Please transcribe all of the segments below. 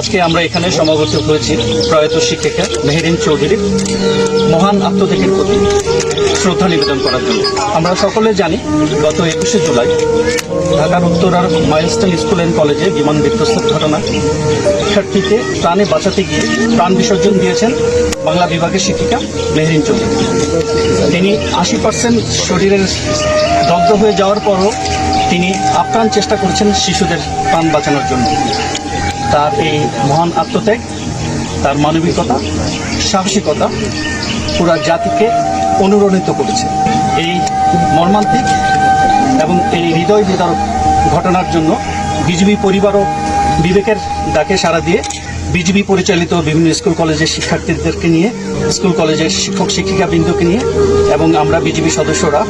আজকে আমরা এখানে সমাগত হয়েছি প্রয়াত শিক্ষিকা মেহেরিন চৌধুরীর মহান আত্মত্যাগের প্রতি শ্রদ্ধা নিবেদন করার জন্য। আমরা সকলে জানি, গত একুশে জুলাই ঢাকার উত্তরার মাইলস্টোন স্কুল অ্যান্ড কলেজে বিমান বিধ্বস্তের ঘটনা, শিক্ষার্থীকে প্রাণে বাঁচাতে গিয়ে প্রাণ বিসর্জন দিয়েছেন বাংলা বিভাগের শিক্ষিকা মেহরিন চৌধুরী। তিনি আশি পার্সেন্ট শরীরের দগ্ধ হয়ে যাওয়ার পরও তিনি আপ্রাণ চেষ্টা করছেন শিশুদের প্রাণ বাঁচানোর জন্য। তার এই মহান আত্মত্যাগ, তার মানবিকতা, সাহসিকতা পুরা জাতিকে অনুরণিত করেছে। এই মর্মান্তিক এবং এই হৃদয় বিদারক ঘটনার জন্য বিজেপি পরিবারও বিবেকের ডাকে সাড়া দিয়ে বিজেপি পরিচালিত বিভিন্ন স্কুল কলেজের শিক্ষার্থীদেরকে নিয়ে, স্কুল কলেজের শিক্ষক শিক্ষিকা বৃন্দকে নিয়ে এবং আমরা বিজেপি সদস্যরা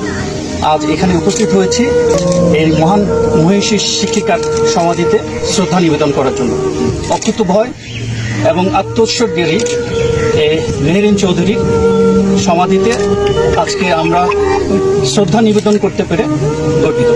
আজ এখানে উপস্থিত হয়েছি এই মহান মহিষী শিক্ষিকার সমাধিতে শ্রদ্ধা নিবেদন করার জন্য। অকুত ভয় এবং আত্মোৎসর্গেরই মেহরিন চৌধুরীর সমাধিতে আজকে আমরা শ্রদ্ধা নিবেদন করতে পেরে গর্বিত।